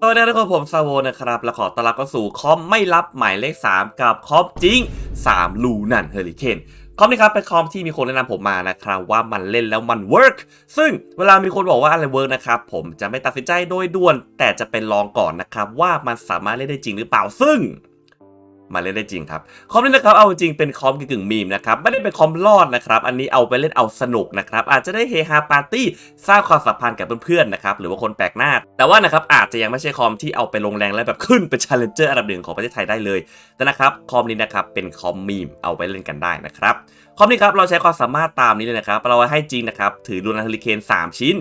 สวัสดีทุกคนผมซาโวนะครับ และขอต้อนรับเข้าสู่คอมไม่รับหมายเลข 3 กับคอมจริง 3 ลูนันเฮอริเคนคอมนี้ครับเป็นคอมที่มีคนแนะนำผมมานะครับว่ามันเล่นแล้วมันเวิร์กซึ่งเวลามีคนบอกว่าอะไรเวิร์กนะครับผมจะไม่ตัดสินใจโดยด่วน แต่จะเป็นลองก่อนนะครับว่ามันสามารถเล่นได้จริงหรือเปล่าซึ่ง มาเล่นได้จริงครับ คอมนี้นะครับ เอาจริงเป็นคอมกึ่งมีมนะครับ ไม่ได้เป็นคอมรอดนะครับ อันนี้เอาไปเล่นเอาสนุกนะครับ อาจจะได้เฮฮาปาร์ตี้สร้างความสัมพันธ์กับเพื่อนๆนะครับ หรือว่าคนแปลกหน้า แต่ว่านะครับอาจจะยังไม่ใช่คอมที่เอาไปลงแรงและแบบขึ้นเป็นชาเลนเจอร์อันดับหนึ่งของประเทศไทยได้เลย แต่นะครับคอมนี้นะครับเป็นคอมมีมเอาไปเล่นกันได้นะครับ คอมนี้ครับเราใช้ความสามารถตามนี้เลยนะครับเราให้จีนนะครับถือลูนาเฮลิเคน3 ชิ้น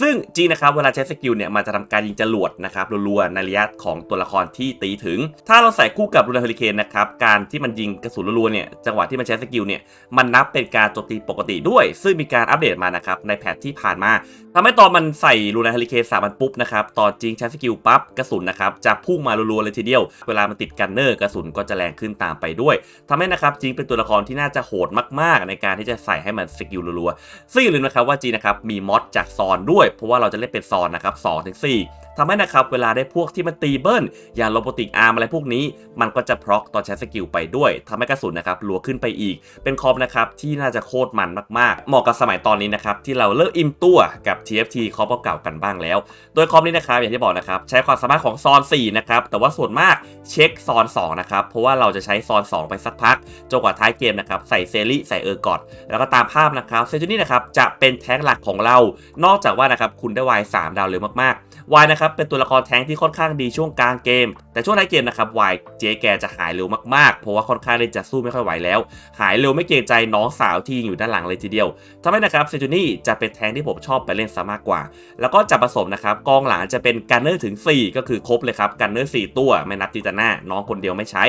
ซึ่งจีนนะครับเวลาใช้สกิลเนี่ยมันจะทำการยิงจรวดนะครับรัวๆในระยะของตัวละครที่ตีถึง ถ้าเราใส่คู่กับลูนาเฮลิเคนนะครับการที่มันยิงกระสุนรัวๆเนี่ยจังหวะที่มันใช้สกิลเนี่ยมันนับเป็นการโจมตีปกติด้วย ซึ่งมีการอัปเดตมานะครับในแพทที่ผ่านมาทำให้ตอนมันใส่ลูนาเฮลิเคนสามมันปุ๊บนะครับตอนจริงใช้สกิลปั๊บกระสุนนะครับจะพุ่งมารัวๆเลยทีเดียว เวลามันติดกันเนอร์กระสุนก็จะแรงขึ้นตามไปด้วยทำให้นะครับจริงเป็นตัวละครที่น่าจะโหดมากๆในการที่จะใส่ให้มันสกิลรัวๆซึ่งอย่าลืมนะครับว่าจีนะครับมีมอดจากซอนด้วย เพราะว่าเราจะเล่นเป็นซอนนะครับ2ถึงสี่ ทำให้นะครับเวลาได้พวกที่มันตีเบิ้ลอย่างโรบอติกอาร์มอะไรพวกนี้ มันก็จะพร็อกตอนใช้สกิลไปด้วยทำให้กระสุนนะครับรัวขึ้นไปอีก เป็นคอมนะครับที่น่าจะโคตรมันมากๆ เหมาะกับสมัยตอนนี้นะครับที่เราเลิกอิมตัวกับ TFT คอมเก่ากันบ้างแล้ว โดยคอมนี้นะครับอย่างที่บอกนะครับใช้ความสามารถของซอน4นะครับแต่ว่าส่วนมากเช็คซอน2นะครับเพราะว่าเราจะใช้ซอน 2 ไปสักพักจนกว่าท้ายเกมนะครับใส่เซรีใส่เออร์กอดแล้วก็ตามภาพนะครับเซจูนี่นะครับจะเป็นแท้งหลักของเรา นอกจากว่านะครับคุณได้วาย3ดาวเร็วมากๆวายนะครับเป็นตัวละครแท้งที่ค่อนข้างดีช่วงกลางเกม แต่ช่วงท้ายเกมนะครับวายเจแกจะหายเร็วมากๆ เพราะว่าค่อนข้างจะสู้ไม่ค่อยไหวแล้ว หายเร็วไม่เกรงใจน้องสาวที่อยู่ด้านหลังเลยทีเดียวทำให้นะครับเซจูนี่จะเป็นแท้งที่ผมชอบไปเล่นซะมากกว่า แล้วก็จะผสมนะครับกองหลังจะเป็นกันเนอร์ถึง 4 ก็คือครบเลยครับกันเนอร์4ตัวไม่นับติตาน่าน้องคนเดียวไม่ใช้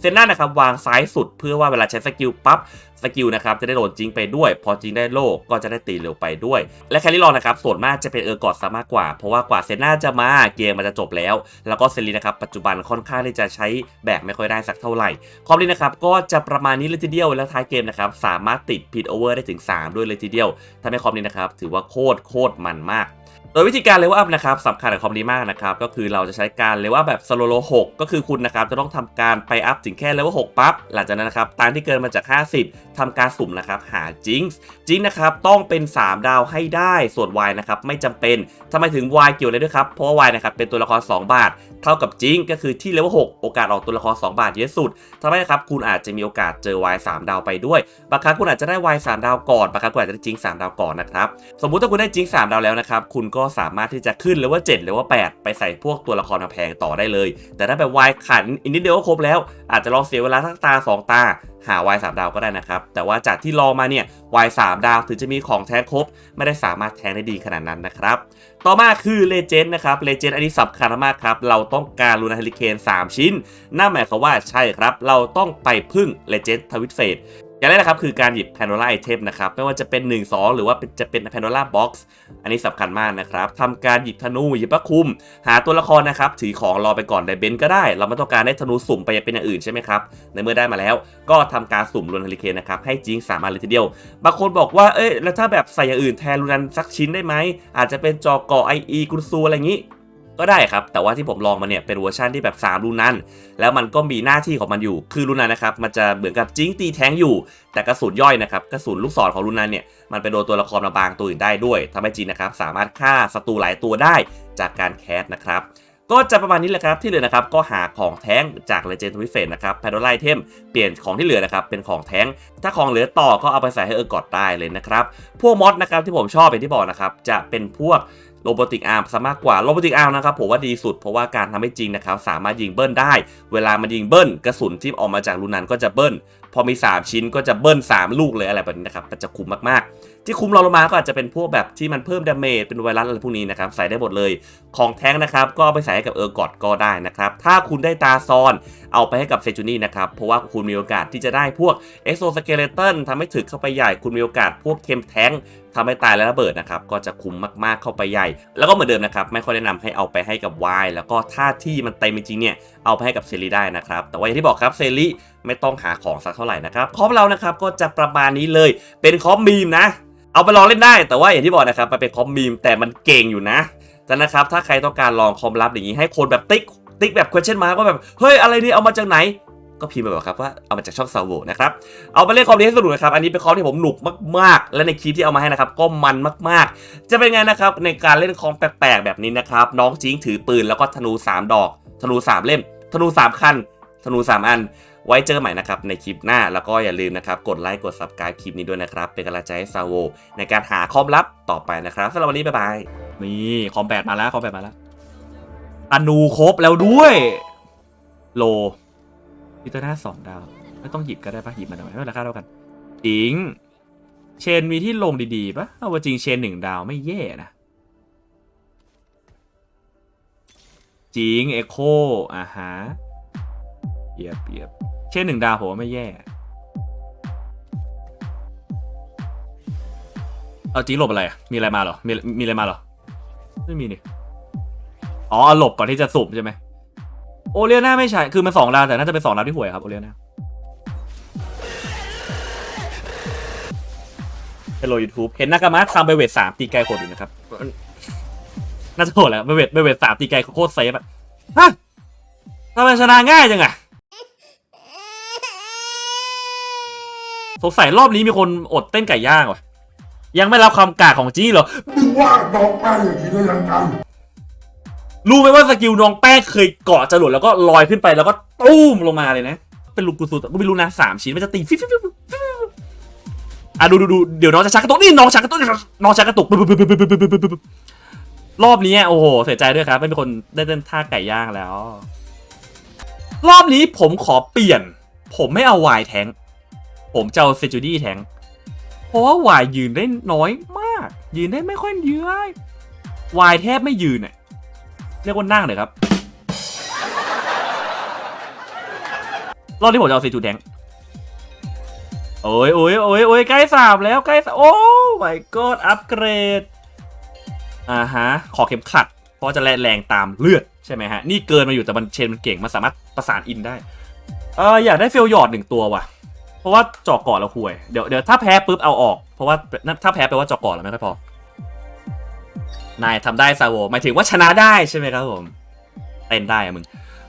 เซนหน้านะครับวางซ้ายสุดเพื่อว่าเวลาใช้สกิลปั๊บ สกิลนะครับจะได้โดนจริงไปด้วย พอจริงได้โลกก็จะได้ตีเร็วไปด้วย และแคลรี่ลองนะครับส่วนมากจะเป็นเออร์กอดซะมากกว่า เพราะว่ากว่าเซนหน้าจะมาเกมมันจะจบแล้ว แล้วก็เซรีนะครับปัจจุบันค่อนข้างที่จะใช้แบบไม่ค่อยได้สักเท่าไหร่คอมนี้นะครับก็จะประมาณนี้เลยทีเดียวแล้วท้ายเกมนะครับสามารถติดพิดโอเวอร์ได้ถึง 3 ด้วยเลยทีเดียวทำให้คอมนี้นะครับถือว่าโคตรโคตรมันมากโดยวิธีการเลเวลอัพนะครับสำคัญกับคอมดีมากนะครับ ก็คือเราจะใช้การเลเวลอัพแบบสโลโล6ก็คือคุณนะครับ จะต้องทำการไปอัพถึงแค่เลเวล6ปั๊บ หลังจากนั้นนะครับตามที่เกินมาจาก 50ทำการสุ่มนะครับหาจิงส์จิงนะครับต้องเป็น 3 ดาวให้ได้ส่วน Y นะครับไม่จำเป็นทำไมถึง Y เกี่ยวอะไรด้วยครับ เพราะว่า Y นะครับเป็นตัวละคร 2 บาท เท่ากับจิงก็คือที่เลเวล6โอกาสออกตัวละคร 2 บาทเยอะสุดทำให้นะครับคุณอาจจะมีโอกาสเจอ Y 3 ดาวไปด้วยบางครั้งคุณอาจจะได้ Y 3 ดาวก่อนบางครั้งคุณอาจจะได้จิง 3 ดาวก่อนนะครับสมมุติถ้าคุณได้จิง 3 ดาวแล้วนะครับคุณก็สามารถที่จะขึ้นเลเวล7หรือว่า8ไปใส่พวกตัวละครมาแพงต่อได้เลย แต่ถ้าแบบวายขันอีกนิดเดียวก็ครบแล้วอาจจะลองเสียเวลาทั้งตา 2 ตาหาวาย3ดาวก็ได้นะครับแต่ว่าจากที่รอมาเนี่ยวาย3ดาวถึงจะมีของแท้ครบ ไม่ได้สามารถแทงได้ดีขนาดนั้นนะครับ ต่อมาคือเลเจนด์นะครับเลเจนด์อันนี้สำคัญมากครับ เราต้องการลูนาเฮลิเคน3 ชิ้นนั่นหมายความว่าใช่ครับ เราต้องไปพึ่งเลเจนด์ทวิตเฟด อย่างแรกนะครับคือการหยิบ Pandora Item นะครับไม่ว่าจะเป็น 1 2 หรือว่าจะเป็น Pandora Box อันนี้สำคัญมากนะครับทำการหยิบธนูหยิบพระคุม หาตัวละครนะครับถือของรอไปก่อนไดเบนก็ได้ เราไม่ต้องการได้ธนูสุ่มไปเป็นอย่างอื่นใช่ไหมครับในเมื่อได้มาแล้ว ก็ทำการสุ่มลูนเฮลิเคนนะครับให้จริงสามารถเลยทีเดียวบางคนบอกว่าเอ้ยแล้วถ้าแบบใส่อย่างอื่นแทนลูนันสักชิ้นได้ไหมอาจจะเป็นจอก่อไออีกุนซูอะไรอย่างนี้ ก็ได้ครับ แต่ว่าที่ผมลองมาเนี่ยเป็นเวอร์ชันที่แบบ3ลูนันแล้วมันก็มีหน้าที่ของมันอยู่ คือลูนันนะครับมันจะเหมือนกับจิ้งตีแทงอยู่ แต่กระสุนย่อยนะครับกระสุนลูกศรของลูนันเนี่ยมันไปโดนตัวละครบางตัวอื่นได้ด้วยทำให้จีนนะครับสามารถฆ่าศัตรูหลายตัวได้จากการแคสนะครับก็จะประมาณนี้แหละครับที่เหลือนะครับก็หาของแท้งจาก Legend w i f e นะครับแพดไลเทมเปลี่ยนของที่เหลือนะครับเป็นของแท้ง ถ้าของเหลือต่อก็เอาไปใส่ให้เออร์กอดได้เลยนะครับ พวกมอดนะครับที่ผมชอบเป็นที่บอกนะครับจะเป็นพวก โรบอติกอาร์มซะมากกว่าโรบอติกอาร์มนะครับผมว่าดีสุดเพราะว่าการทำให้จริงนะครับสามารถยิงเบิ้ลได้ เวลามันยิงเบิ้ลกระสุนที่ออกมาจากลูนันก็จะเบิ้ล พอมี 3 ชิ้นก็จะเบิ้ล 3 ลูกเลยอะไรแบบนี้นะครับมันจะคุ้มมากๆ ที่คุ้มเราลงมาก็อาจจะเป็นพวกแบบที่มันเพิ่มดาเมจเป็นไวรัสอะไรพวกนี้นะครับใส่ได้หมดเลย ของแท้งนะครับก็เอาไปใส่ให้กับเออร์กอดก็ได้นะครับถ้าคุณได้ตาซอนเอาไปให้กับเซจูนี่นะครับเพราะว่าคุณมีโอกาสที่จะได้พวกเอ็กโซสเกเลตันทำให้ถึกเข้าไปใหญ่คุณมีโอกาสพวกเทมแท้งทำให้ตายและระเบิดนะครับก็จะคุ้มมากๆเข้าไปใหญ่ แล้วก็เหมือนเดิมนะครับไม่ค่อยแนะนำให้เอาไปให้กับวายแล้วก็ถ้าที่มันเต็มจริงเนี่ยเอาไปให้กับเซรีได้นะครับแต่ว่าอย่างที่บอกครับเซรีไม่ต้องหาของสักเท่าไหร่นะครับคอมเรานะครับก็จะประมาณนี้เลย เป็นคอมมีมนะ เอาไปลองเล่นได้ แต่ว่าอย่างที่บอกนะครับมันเป็นคอมมีมแต่มันเก่งอยู่นะแต่นะครับถ้าใครต้องการลองคอมลับอย่างนี้ให้คนแบบติ๊กติ๊กแบบ question mark ว่าแบบ เฮ้ย อะไรนี่เอามาจากไหน ก็พิมพ์ไปบอกครับว่าเอามาจากช่องซาวโวนะครับเอาไปเล่นคอมนี้ให้สนุกนะครับอันนี้เป็นคอมที่ผมหนุกมากๆ และในคลิปที่เอามาให้นะครับก็มันมากๆ จะเป็นไงนะครับในการเล่นคอมแปลกๆแบบนี้นะครับน้องจิงถือปืนแล้วก็ธนู 3 ดอก ธนู 3 เล่ม ธนู 3 คัน ธนู 3 อัน ไว้เจอใหม่นะครับในคลิปหน้าแล้วก็อย่าลืมนะครับกดไลค์กด subscribe คลิปนี้ด้วยนะครับเป็นกำลังใจให้ซาโวในการหาคอมลับต่อไปนะครับสำหรับวันนี้บ๊ายบายนี่คอมแปดมาแล้วคอมแปดมาแล้วธนูครบแล้วด้วย โล พิจารณาสองดาว ไม่ต้องหยิบก็ได้ปะหยิบมาทำไมไม่ราคาเท่ากันจริง เชนมีที่ลงดีๆปะเอาว่าจริงเชนหนึ่งดาวไม่แย่นะจริงเอโคอ่าฮะเปียบเปียบเชนหนึ่งดาวผมว่าไม่แย่เอาจริงหลบอะไรอะมีอะไรมาหรอมีมีอะไรมาหรอไม่มีนี่อ๋อหลบก่อนที่จะสุ่มใช่ไหม โอเลียนาไม่ใช่คือมันสองดาวแต่น่าจะเป็นสองดาวที่ห่วยครับโอเลียนาเฮลโลยูทูบเห็นนากามะทำไปเวทสามตีไกลโคตรอยู่นะครับ น่าจะโหดแหล้วไปเวทไปเวทสามตีไกลโคตรเซฟอะฮะทำไมชนะง่ายจังอะสงสัยรอบนี้มีคนอดเต้นไก่ย่างวะยังไม่รับคำกาของจี้เหรอมึงว่าน้องแป้งอย่างนี้ได้ยังไง รู้ไหมว่าสกิลน้องแป้งเคยเกาะจรวดแล้วก็ลอยขึ้นไปแล้วก็ตู้มลงมาเลยนะ เป็นลูกกุศลก็ไม่รู้นะสามชิ้นมันจะตีฟิฟฟิฟิวอะดูดูดูเดี๋ยวน้องจะชักกระตุกนี่น้องชักกระตุกน้องชักกระตุกรอบนี้โอ้โหเสียใจด้วยครับไม่มีคนได้เต้นท่าไก่ย่างแล้ว รอบนี้ผมขอเปลี่ยน ผมไม่เอาวายแทงผมจะเอาเซจูดี้แทงเพราะว่าวายยืนได้น้อยมาก ยืนได้ไม่ค่อยเยอะวายแทบไม่ยืนอะ เรียกว่านั่งเลยครับ รอบที่ผมจะเอาซีจูแดง โอ้ยโอ้ยโอ้ยโอ้ยใกล้สามแล้วใกล้สามโอ้ my god อัปเกรด อ่าฮะ ขอเข็มขัด เพราะจะแรงแรงตามเลือดใช่ไหมฮะ นี่เกินมาอยู่แต่มันเชนมันเก่ง มันสามารถประสานอินได้ เอออยากได้เฟลหยอดหนึ่งตัวว่ะ เพราะว่าเจาะเกาะเราห่วย เดี๋ยวเดี๋ยวถ้าแพ้ปุ๊บเอาออก เพราะว่าถ้าแพ้แปลว่าเจาะเกาะเราไม่ค่อยพอ นายทำได้ซาโวหมายถึงว่าชนะได้ใช่ไหมครับผมเต้นได้อะมึง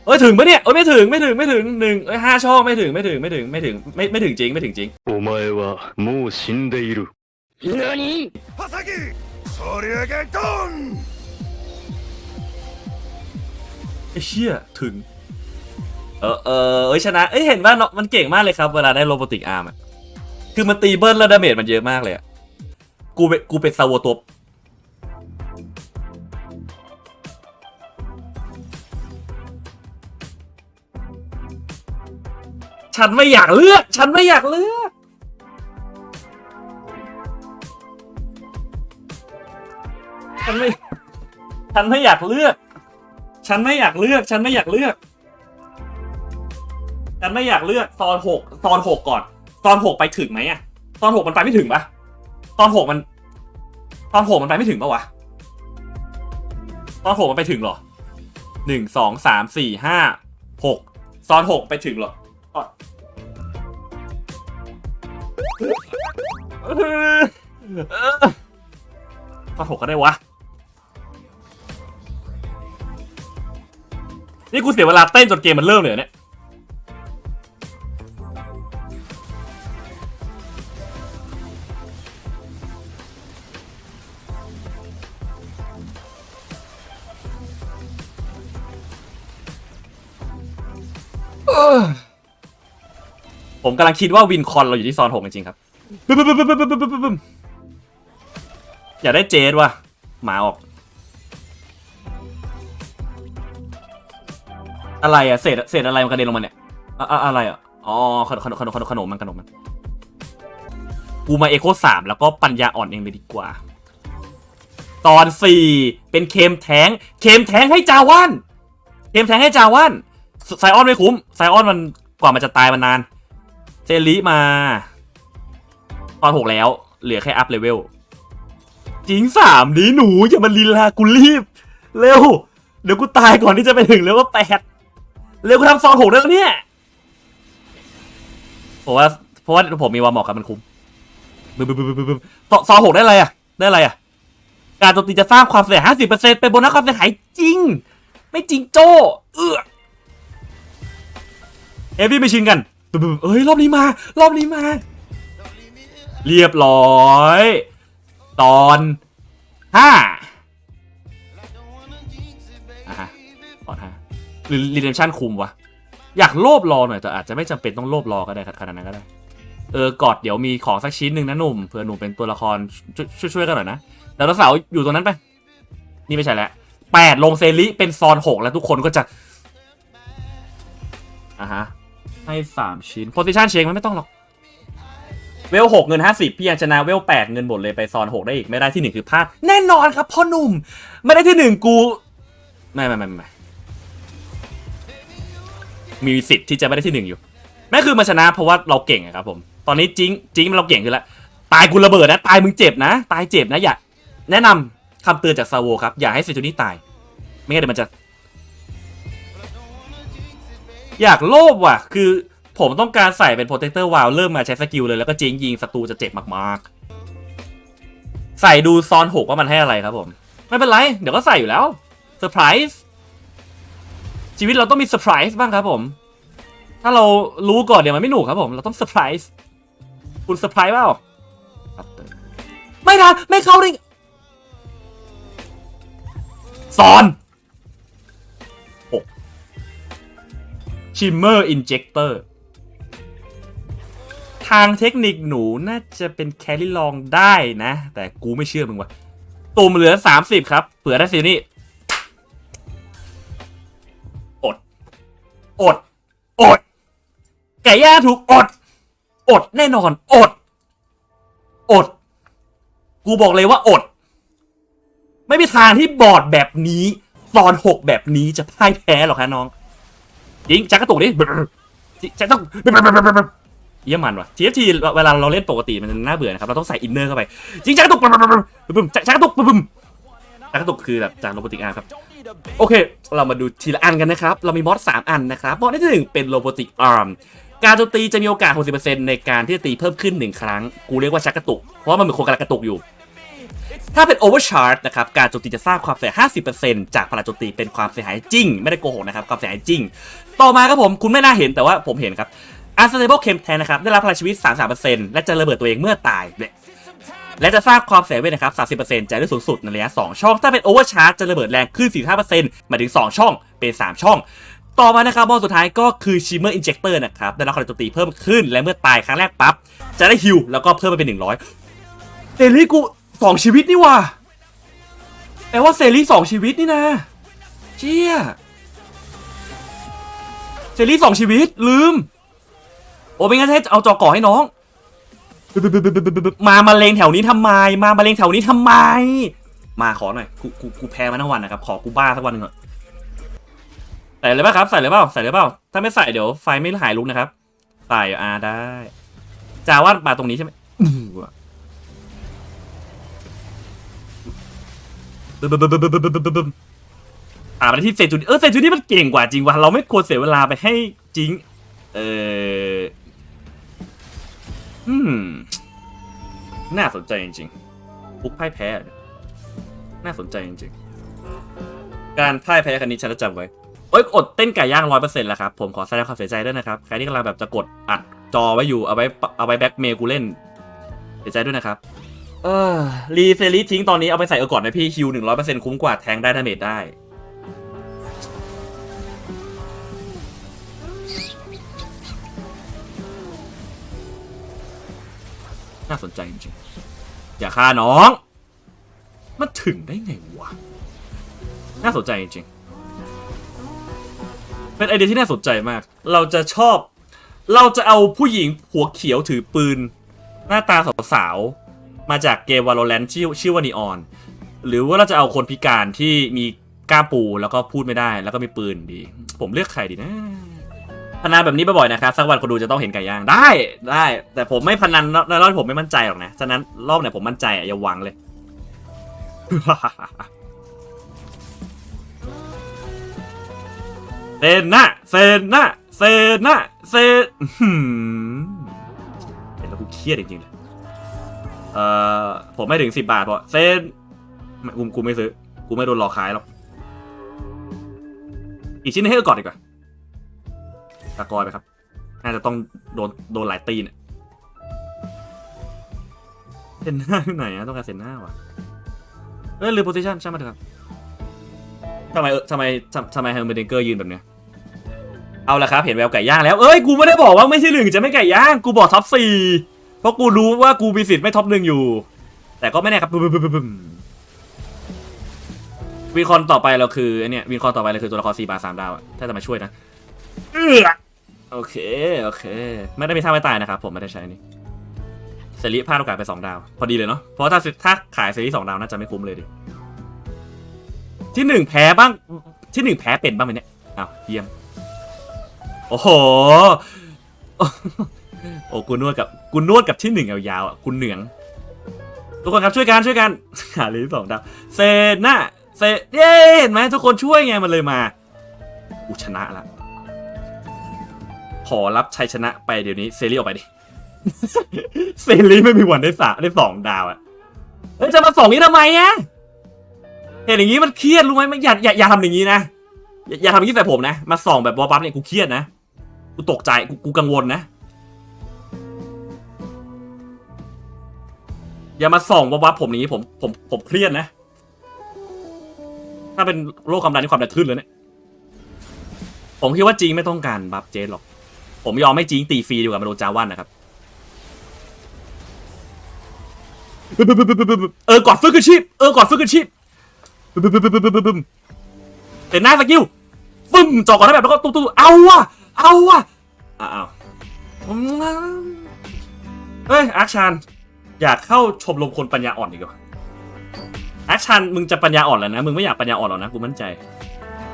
เอ้ยถึงปะเนี่ยเอ้ยไม่ถึงไม่ถึงไม่ถึงหนึ่งเอ้ยห้าช่องไม่ถึงไม่ถึงไม่ถึงไม่ถึงไม่ไม่ถึงจริงไม่ถึงจริงโอ้ไม่ว่ามูสินเดอิรุนี่ฮาซากิโซเรียเกตอนไอ้เชี่ยถึง เออเออเอ้ยชนะเอ้ยเห็นว่าเนาะมันเก่งมากเลยครับ เวลาได้โรบอติกอาร์มคือมันตีเบิร์นแล้วดาเมจมันเยอะมากเลยกูเป็นกูเป็นซาโวตัว ฉันไม่อยากเลือก ฉันไม่อยากเลือก ฉันไม่ ฉันไม่อยากเลือก ฉันไม่อยากเลือก ฉันไม่อยากเลือก ฉันไม่อยากเลือกตอนหกตอนหกก่อน ตอนหกไปถึงไหมอะตอนหกมันไปไม่ถึงปะตอนหกมัน ตอนหกมันไปไม่ถึงปะวะ ตอนหกมันไปถึงเหรอหนึ่งสองสามสี่ห้าหกตอนหกไปถึงเหรอ ตอนตอนหกก็ได้วะ นี่กูเสียเวลาเต้นจนเกมมันเริ่มเลยเนี่ย มกำลังคิดว่าวินคอนเราอยู่ที่ซอนหกจริงครับอย่าได้เจดว่ะหมาออก อะไรอะเศษเศษอะไรมันกระเด็นลงมาเนี่ยอะอะอะไรอะอ๋อขนมขนมขนมขนมขนมมันขนมมันกูมาเอโคสามแล้วก็ปัญญาอ่อนเองเลยดีกว่า ตอนสี่เป็นเคมแทงเคมแทงให้จาวันเคมแทงให้จาวันไซออนไม่คุ้มไซออนมันกว่ามันจะตายมันนาน เซริมา ตอนหกแล้ว เหลือแค่อัพเลเวลจริงสามนี้หนู อย่ามาลีลากูรีบ เร็ว เดี๋ยวกูตายก่อนที่จะไปถึงเลเวลแปดเร็วกูทำซองหกแล้วเนี่ยผมว่าเพราะว่าผมมีวาหมอกครับมันคุ้มบึ้มบึ้มบึ้มบึ้มบึ้มซองซองหกได้อะไรอะ ได้อะไรอะ การโจมตีจะสร้างความเสียหาย50%เป็นโบนัสความเสียหายจริง ไม่จริงโจ้เออเอวี่ไปชินกัน บึ้มเอ้ยรอบนี้มา รอบนี้มา เรียบร้อย ตอนห้าอะฮะตอนห้าหรือ redemption คุมวะอยากโลภรอหน่อยแต่อาจจะไม่จำเป็นต้องโลภรอก็ได้ขนาดนั้นก็ได้เออกอดเดี๋ยวมีของสักชิ้นหนึ่งนะหนุ่มเผื่อหนุ่มเป็นตัวละครช่วยช่วยกันหน่อยนะแต่ตัวสาอยู่ตรงนั้นไปนี่ไม่ใช่แล้วแปดลงเซริเป็นซอนหกแล้วทุกคนก็จะอะฮะ ให้สามชิ้นโพซิชันเชงมันไม่ต้องหรอก เวลหกเงินห้าสิบพี่ยังชนะเวลแปดเงินหมดเลยไปซอนหกได้อีกไม่ได้ที่หนึ่งคือพลาดแน่นอนครับพ่อหนุ่ม ไม่ได้ที่หนึ่งกู ไม่ไม่ไม่ไม่มีสิทธิ์ที่จะไม่ได้ที่หนึ่งอยู่นั่คือมาชนะเพราะว่าเราเก่งครับผม ตอนนี้จิงจิงเราเก่งขึ้นแล้วตายกูระเบิดนะ ตายมึงเจ็บนะ ตายเจ็บนะอย่าแนะนำคำเตือนจากซาโวครับ อย่าให้เซจูนี่ตาย ไม่งั้นเดี๋ยวมันจะ อยากโลภว่ะ คือผมต้องการใส่เป็นโปรเทคเตอร์วาลเริ่มมาใช้สกิลเลยแล้วก็จิงยิงศัตรูจะเจ็บมากๆ ใส่ดูซอนหกว่ามันให้อะไรครับผม ไม่เป็นไร เดี๋ยวก็ใส่อยู่แล้วเซอร์ไพรส์ชีวิตเราต้องมีเซอร์ไพรส์บ้างครับผม ถ้าเรารู้ก่อนเดี๋ยวมันไม่หนุกครับผม เราต้องเซอร์ไพรส์คุณเซอร์ไพรส์เปล่าไม่ทันไม่เข้าด้ซอน ชิมเมอร์อินเจคเตอร์ทางเทคนิคหนูน่าจะเป็นแคลรี่ลองได้นะ แต่กูไม่เชื่อมึงว่ะตุ่มเหลือ 30 ครับ เผื่อได้ซินี่อด อด อด ไก่ย่าถูกอด อดแน่นอน อด อด กูบอกเลยว่าอด ไม่มีทางที่บอดแบบนี้ตอนหกแบบนี้จะพ่ายแพ้หรอกฮะน้อง จริงจักกระตุกดิจักต้องเยี่ยมมันว่ะ TFT เวลาเราเล่นปกติมันน่าเบื่อนะครับเราต้องใส่อินเนอร์เข้าไปจริงจักกระตุกบึ้มจักกระตุกบึ้มจักกระตุกคือแบบจากโรบอติกอาร์ครับโอเค เรามาดูทีละอันกันนะครับ เรามีมอส3อันนะครับมอสที่หนึ่งเป็นโรบอติกอาร์มการโจมตีจะมีโอกาส 60%ในการที่จะตีเพิ่มขึ้น 1 ครั้ง กูเรียกว่าชักกระตุก เพราะว่ามันเป็นโครงการกระตุกอยู่ ถ้าเป็น overcharge นะครับ การโจมตีจะสร้างความเสียหาย 50%จากพลังโจมตีเป็นความเสียหายจริง ไม่ได้โกหกนะครับ ความเสียหายจริง ต่อมาครับผมคุณไม่น่าเห็นแต่ว่าผมเห็นครับ unstable chem แทนนะครับได้รับพลังชีวิต 33%และจะระเบิดตัวเองเมื่อตายและจะสร้างความเสียเวทนะครับ 30%จะได้สูงสุดในระยะ 2 ช่อง ถ้าเป็น overcharge จจะระเบิดแรงขึ้น 45%หมายถึง 2 ช่องเป็น 3 ช่อง ต่อมานะครับบอลสุดท้ายก็คือ shimmer injector นะครับได้รับพลังโจมตีเพิ่มขึ้น และเมื่อตายครั้งแรกปั๊บจะได้ฮิลแล้วก็เพิ่มไปเป็น 100เซรีกูสองชีวิตนี่ว่ะแปลว่าเซรีสองชีวิตนี่นะเชี่ย ซรีสองชีวิตลืม โอ้ไม่งั้นให้เอาจอก่อให้น้อง มามาเลงแถวนี้ทำไม มามาเลงแถวนี้ทำไม มาขอหน่อยกูกูกูแพ้มาทั้งวันนะครับขอกูบ้าสักวันหนึ่งอะใส่เลยป่ะครับใส่เลยเปล่าใส่เลยเปล่าถ้าไม่ใส่เดี๋ยวไฟไม่หายลุกนะครับ ใส่อาได้จาว่ามาตรงนี้ใช่ไหมบึบบึบบึบบึบบึบ อ่ามาที่เซจูนี่เออเซจูนี่มันเก่งกว่าจริงว่ะเราไม่ควรเสียเวลาไปให้จริง เอออืมน่าสนใจจริงๆปุ๊กพ่ายแพ้ น่าสนใจจริงๆ การพ่ายแพ้ครั้งนี้ฉันจะจำไว้โอ๊ยอดเต้นไก่ย่างร้อยเปอร์เซ็นต์แล้วครับ ผมขอแสดงความเสียใจด้วยนะครับ ใครที่กำลังแบบจะกดอัดจอไว้อยู่ เอาไว้เอาไว้แบ็กเมย์กูเล่น เสียใจด้วยนะครับ เออรีเฟรีทิ้งตอนนี้เอาไปใส่เออก่อนนะพี่คิวหนึ่งร้อยเปอร์เซ็นต์คุ้มกว่าแทงได้ดาเมจได้ น่าสนใจจริงๆอย่าฆ่าน้อง มันถึงได้ไงวะ น่าสนใจจริงๆเป็นไอเดียที่น่าสนใจมาก เราจะชอบ เราจะเอาผู้หญิงหัวเขียวถือปืน หน้าตาสาวๆมาจากเกม Valorant ชื่อชื่อว่านีออน หรือว่าเราจะเอาคนพิการที่มีกล้ามปูแล้วก็พูดไม่ได้ แล้วก็มีปืนดี ผมเลือกใครดีนะ พนันแบบนี้บ่อยๆนะครับสักวันคนดูจะต้องเห็นไก่ย่างได้ได้ แต่ผมไม่พนันในรอบผมไม่มั่นใจหรอกนะฉะนั้นรอบไหนผมมั่นใจอย่าหวังเลย เซนนะเซนนะเซนนะเซนเห็นแล้วกูเครียดจริงๆเลยเอ่อผมไม่ถึงสิบบาทพอเซนไม่กูกูไม่ซื้อ กูไม่โดนหลอกขายหรอกอีกชิ้นให้เออก่อนดีกว่า ตะกอยไปครับ น่าจะต้องโดนโดนหลายตีเนี่ยเซนหน้าที่ไหนอะต้องการเซนหน้าวะเอ้ยลืมโพซิชันช่างมันเถอะครับทำไมเออทำไมทำไมเฮอร์เมเดนเกอร์ยืนแบบเนี้ยเอาละครับเห็นแววไก่ย่างแล้วเอ้ยกูไม่ได้บอกว่าไม่ใช่หนึ่งจะไม่ไก่ย่างกูบอกท็อปสี่เพราะกูรู้ว่ากูมีสิทธิ์ไม่ท็อปหนึ่งอยู่ แต่ก็ไม่แน่ครับบึ้มบึ้มบึ้มบึ้มวินคอนต่อไปเราคือไอเนี่ยวินคอนต่อไปเราคือตัวละครสี่บาทสามดาวอะถ้าจะมาช่วยนะ เออโอเค โอเค ไม่ได้มีท่าไม่ตายนะครับ ผมไม่ได้ใช้นี่เซรีพลาดโอกาสไปสองดาว พอดีเลยเนาะเพราะถ้าถ้าขายเซรีสองดาวน่าจะไม่คุ้มเลยดิที่หนึ่งแพ้บ้าง ที่หนึ่งแพ้เป็นบ้างไหมเนี่ยอ้าวเยี่ยม โอ้โหโอ้กูนวดกับกูนวดกับที่หนึ่งยาวๆอะกูเหนืองทุกคนครับช่วยกันช่วยกันหาลิ้นสองดาวเซน่าเซเย้เห็นไหมทุกคนช่วยไงมันเลยมากูชนะละ อรับชัยชนะไปเดี๋ยวนี้เซรีออกไปดิ เซรีไม่มีวันได้สาได้สองดาวอะเฮ้ยจะมาสองนี้ทำไมอะเห็นอย่างนี้มันเครียดรู้ไหมไม่อย่าอย่าอย่าทำอย่างนี้นะอย่าอย่าทำอย่างนี้ใส่ผมนะ มาส่องแบบบอบับเนี่ยกูเครียดนะกูตกใจกูกูกังวลนะ อย่ามาส่องวับวับผมอย่างนี้ผมผมผมเครียดนะ ถ้าเป็นโรคความดันนี่ความดันขึ้นเลยเนี่ยผมคิดว่าจริงไม่ต้องการบัฟเจนหรอก ผมยอมไม่จริงตีฟรีดีกว่ามาโดนจาวันนะครับ เออกอดฟื้นคืนชีพเออกอดฟื้นคืนชีพเห็นหน้าสกิลฟึ่มจอก่อนได้แบบแล้วก็ตุ๊ตุ๊เอาว่ะเอาว่ะอ้าวเฮ้ยอาร์ชานอยากเข้าชมรมคนปัญญาอ่อนดีกว่าแอคชันมึงจะปัญญาอ่อนแล้วนะมึงไม่อยากปัญญาอ่อนหรอกนะกูมั่นใจ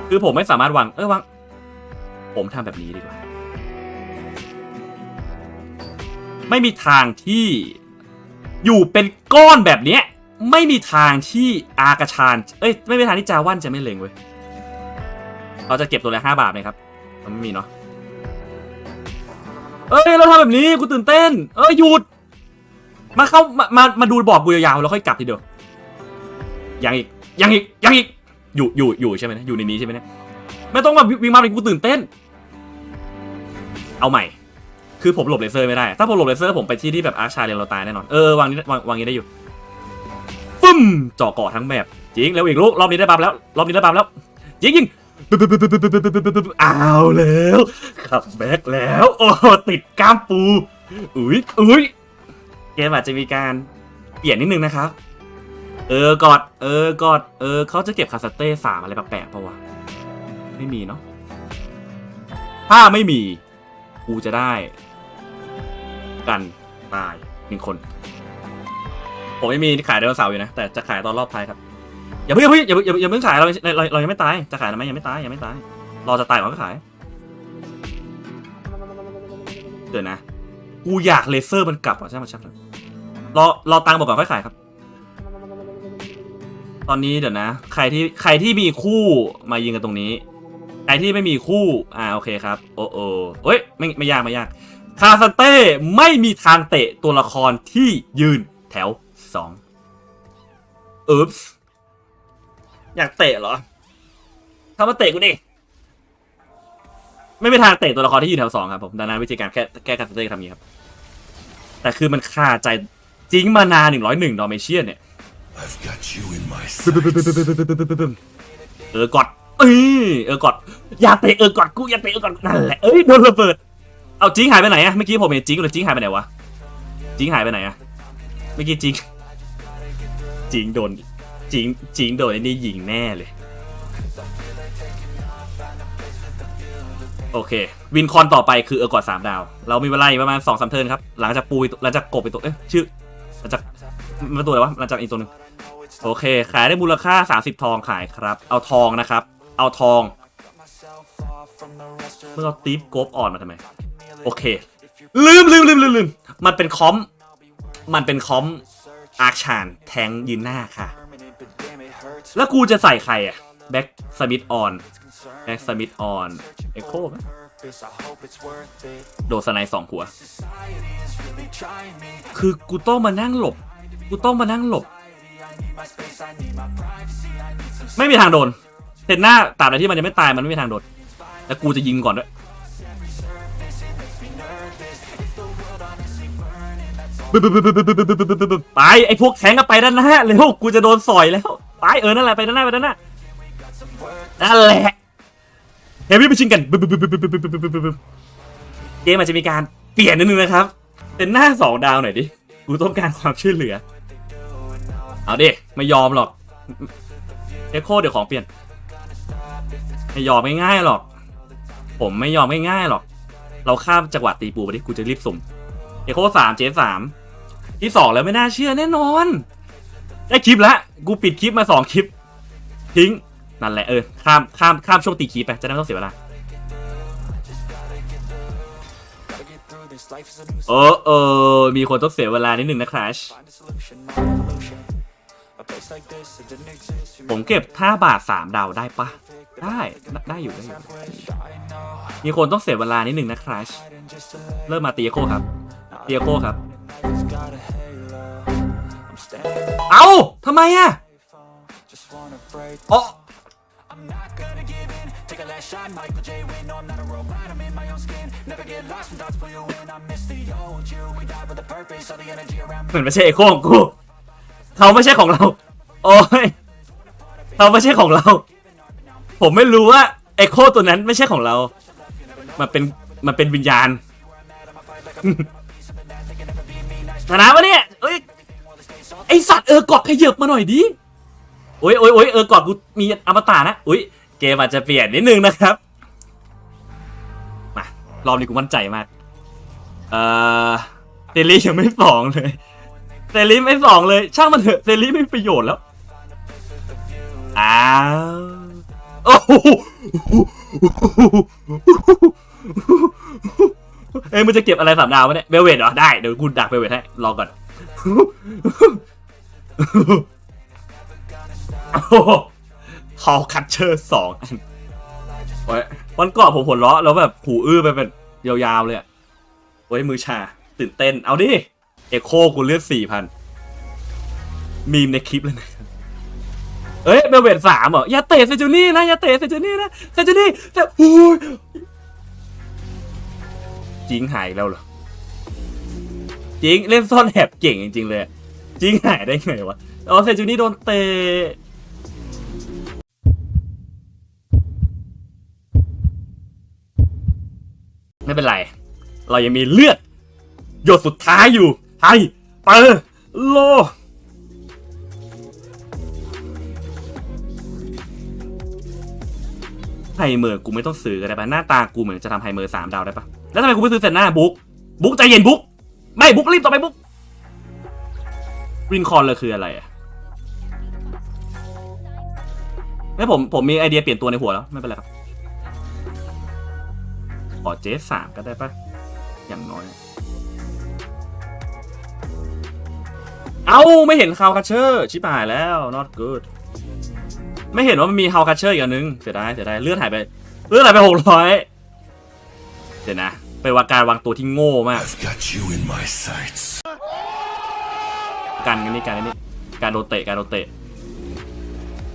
คือผมไม่สามารถวางเออวางผมทำแบบนี้ดีกว่า ไม่มีทางที่อยู่เป็นก้อนแบบเนี้ยไม่มีทางที่อากระชานเอ้ยไม่มีทางที่จาวันจะไม่เล็งเว้ยเราจะเก็บตัวละห้าบาทไหมครับมันไม่มีเนาะเอ้ยเราทำแบบนี้กูตื่นเต้น เอ้ยหยุด มาเข้ามามามาดูบอร์ดกูยาวๆแล้วค่อยกลับทีเดียวยังอีกยังอีกยังอีกอยู่อยู่อยู่ใช่ไหมนะอยู่ในนี้ใช่ไหมเนี่ยไม่ต้องมาวิ่งมาเลยกูตื่นเต้น เอาใหม่ คือผมหลบเลเซอร์ไม่ได้ ถ้าผมหลบเลเซอร์ผมไปที่ที่แบบอาร์ชาเรียนเราตายแน่นอน เออวางนี้วางวางนี้ได้อยู่ฟึ่มเจ่อก่อทั้งแมปจริงแล้วอีกลูกรอบนี้ได้บัฟแล้ว รอบนี้ได้บัฟแล้วยิงยิงอ้าวแล้วขับแบกแล้ว โอ้ติดก้ามปู อุ้ยอุ้ยเกมอาจจะมีการเปลี่ยนนิดนึงนะครับ เออกอด เออกอด เออเขาจะเก็บคาสเต้สามอะไรแปลกๆปะวะ ไม่มีเนาะถ้าไม่มี กูจะได้ กันตายหนึ่งคน ผมไม่มีขายไดโนเสาร์อยู่นะ แต่จะขายตอนรอบท้ายครับอย่าเพิ่งอย่าเพิ่งอย่าเพิ่งอย่าเพิ่งขายเราเราเรายังไม่ตายจะขายทำไมยังไม่ตายยังไม่ตายรอจะตายก่อนก็ขายเดี๋ยวนะกูอยากเลเซอร์มันกลับอะใช่ไหมใช่ไหมรอรอตังค์บอกก่อนค่อยขายครับ ตอนนี้เดี๋ยวนะ ใครที่ใครที่มีคู่มายิงกันตรงนี้ใครที่ไม่มีคู่ อ่าโอเคครับ โอ้โอ้เอ้ยไม่ไม่ยากไม่ยาก คาสเต้ไม่มีทางเตะตัวละครที่ยืนแถวสองอุ๊บส์อยากเตะเหรอทำมาเตะกูดิ ไม่มีทางเตะตัวละครที่ยืนแถวสองครับผมดังนั้นวิธีการแก้แก้คาสเต้ทำอย่างนี้ครับ แต่คือมันคาใจจริงมานาหนึ่งร้อยหนึ่งดอมเมเชียนเนี่ย I've got you in my เออกอดเอ้ยเออกอดอย่าเตะเออกอดกูอย่าเตะเออกอดนั่นแหละเอ้ยโดนระเบิด เอาจิงหายไปไหนอะเมื่อกี้ผมเห็นจิงเลยจิงหายไปไหนวะจิงหายไปไหนอะเมื่อกี้จิงจิงโดนจิงจิงโดนไอ้นี่ยิงแน่เลย โอเค วินคอนต่อไปคือเออกอดสามดาว เรามีเวลาอีกประมาณสองสามเทิร์นครับ หลังจากปูหลังจากกบอีกตัวเอ๊ะชื่อหลังจากมันตัวอะไรวะหลังจากอีกตัวหนึ่งโอเค ขายได้มูลค่า 30 ทองขายครับ เอาทองนะครับ เอาทองเมื่อเอาตีฟโกบอ่อนมาทำไม โอเค ลืมลืมลืมลืมลืมมันเป็นคอม มันเป็นคอมอาร์คชานแทงยืนหน้าค่ะ แล้วกูจะใส่ใครอะแบ็กสมิธออนแบ็กสมิธออนเอ็โคโดนสไนสองหัว คือกูต้องมานั่งหลบ กูต้องมานั่งหลบ ไม่มีทางโดนเห็นหน้าตราบใดที่มันยังไม่ตายมันไม่มีทางโดน แล้วกูจะยิงก่อนด้วย บึ๊บบึ๊บบึ๊บบึ๊บบึ๊บบึ๊บบึ๊บบึ๊บไปไอ้พวกแทงก็ไปด้านหน้าเร็วกูจะโดนสอยแล้วไปเออนั่นแหละไปด้านหน้าไปด้านหน้านั่นแหละเฮฟวี่ไปชิงกันบึ๊บบึ๊บบึ๊บบึ๊บบึ๊บบึ๊บบึ๊บเกมอาจจะมีการเปลี่ยนนิดนึงนะครับ เป็นหน้าสองดาวหน่อยดิกูต้องการความช่วยเหลือ เอาดิไม่ยอมหรอกเอ็โคเดี๋ยวของเปลี่ยนไม่ยอมง่ายๆหรอก ผมไม่ยอมง่ายๆหรอก เราข้ามจังหวะตีปูไปดิกูจะรีบสุ่ม เอโคสามเจสามที่สองแล้วไม่น่าเชื่อแน่นอน ได้คลิปละกูปิดคลิปมาสองคลิป ทิ้ง นั่นแหละเออ ข้ามข้ามข้ามช่วงตีคลิปไป จะได้ไม่ต้องเสียเวลา เออเออ มีคนต้องเสียเวลานิดนึงนะครัชผมเก็บท่าบาทสามดาวได้ปะ ได้ ได้ได้อยู่ได้อยู่ มีคนต้องเสียเวลานิดหนึ่งนะครัชเริ่มมาตีเอโคครับตีเอโคครับ เอ้าทำไมอะอ๋อเหมือนไม่ใช่เอโคของกูเขาไม่ใช่ของเรา โอ้ยเขาไม่ใช่ของเรา ผมไม่รู้ว่าเอโคตัวนั้นไม่ใช่ของเรา มันเป็นมันเป็นวิญญาณชนะวะเนี่ยเอ้ยไอสัตว์เออกอดขยับมาหน่อยดิโอ้ยโอ้ยโอ้ยเออกอดกูมีอมตะนะอุ้ยเกมอาจจะเปลี่ยนนิดนึงนะครับมารอบนี้กูมั่นใจมากเอ่อเซรียังไม่สองเลยเซรีไม่สองเลย ช่างมันเถอะเซรีไม่มีประโยชน์แล้วอ้าวโอ้โห เอ้ยมึงจะเก็บอะไรสามดาววะเนี่ยเบลเวดเหรอ ได้ เดี๋ยวกูดักเบลเวดให้ รอก่อนฮอลคัตเชอร์สองอันโอ้ยวันก่อนผมหัวเราะแล้วแบบหูอื้อไปเป็นยาวๆเลยอะโอ้ยมือชา ตื่นเต้น เอาดิ เอโคกูเลือดสี่พันมีมในคลิปเลยนะเอ้ยเบลเวดสามเหรอ อย่าเตะเซจูนี่นะ อย่าเตะเซจูนี่นะ เซจูนี่แต่โอ้ย จิงหายแล้วเหรอจิงเล่นซ่อนแอบเก่งจริง ๆ เลยจิงหายได้ไงวะอ๋อเซจูนี่โดนเตะไม่เป็นไร เรายังมีเลือด หยดสุดท้ายอยู่ไฮเปอร์โลไฮเมอร์กูไม่ต้องซื้อก็ได้ปะหน้าตากูเหมือนจะทำไฮเมอร์สามดาวได้ปะ แล้วทำไมกูไม่ซื้อเซนหน้าบุ๊กบุ๊กใจเย็นบุ๊กไม่บุ๊กรีบต่อไปบุ๊กวินคอนเลยคืออะไรอะไม่ผมผมมีไอเดียเปลี่ยนตัวในหัวแล้ว ไม่เป็นไรครับขอเจสสามก็ได้ปะอย่างน้อย เอ้าไม่เห็นคาวคัชเชอร์ชิบหายแล้ว not good ไม่เห็นว่ามันมีฮาวคัชเชอร์อีกอันนึง เสียดายเสียดายเลือดหายไป เลือดหายไปหกร้อยเดี๋ยวนะ เป็นว่าการวางตัวที่โง่มาก I've got you in my sights. กันกันนี่กันนี่การโดนเตะการโดนเตะ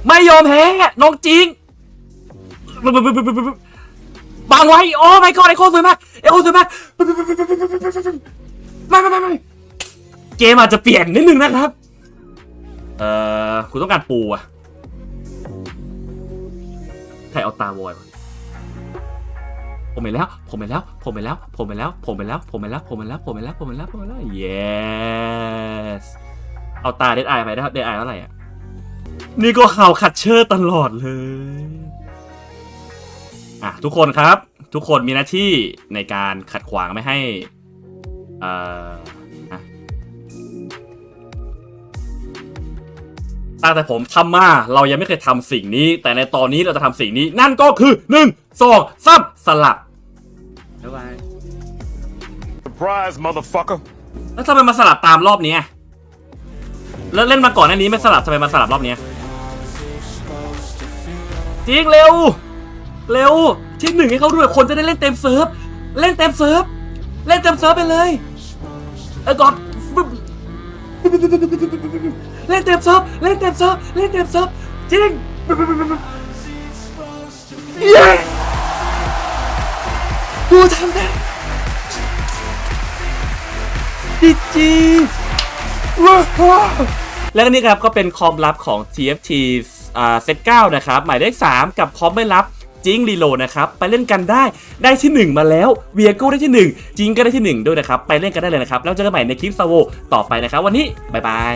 ไม่ยอมแพ้น้องจริงบังไว้โอ้ไม่กอดไอโคสวยมากไอโคสวยมากไม่ไม่ไม่ไม่เกมอาจจะเปลี่ยนนิดนึงนะครับ เอ่อคุณต้องการปูอะใครเอาตาวอยวะ ผมเห็นแล้ว ผมเห็นแล้ว ผมเห็นแล้ว ผมเห็นแล้ว ผมเห็นแล้ว ผมเห็นแล้ว ผมเห็นแล้ว ผมเห็นแล้ว ผมเห็นแล้ว ผมเห็นแล้ว yes เอาตาเดดไอไปได้เดดไอเท่าไหร่อะ นี่ก็เห่าคัดเชอร์ตลอดเลย อะทุกคนครับ ทุกคนมีหน้าที่ในการขัดขวางไม่ให้ เอ่อตั้งแต่ผมทำมาเรายังไม่เคยทำสิ่งนี้ แต่ในตอนนี้เราจะทำสิ่งนี้ นั่นก็คือหนึ่งสองสามสลับ Surprise, motherfucker. แล้วทำไมมาสลับตามรอบนี้แล้วเล่นมาก่อนหน้านี้ไม่สลับทำไมมาสลับรอบนี้จริงเร็ว เร็วทีหนึ่งให้เขาด้วยคนจะได้เล่นเต็มเซิร์ฟเล่นเต็มเซิร์ฟเล่นเต็มเซิร์ฟไปเลยเออกอดเล่นเต็มเซิร์ฟเล่นเต็มเซิร์ฟเล่นเต็มเซิร์ฟจริงเย้กูทำได้ จริงๆว้าวและนี่ครับก็เป็นคอมลับของ TFT อ่าเซต9นะครับ หมายเลข 3 กับคอมไม่ลับจิงรีโลนะครับ ไปเล่นกันได้ได้ที่ 1 มาแล้วเวียโก้ได้ที่ 1 จิงก็ได้ที่ 1 ด้วยนะครับ ไปเล่นกันได้เลยนะครับ แล้วเจอกันใหม่ในคลิปซาโวต่อไปนะครับ วันนี้ บ๊ายบาย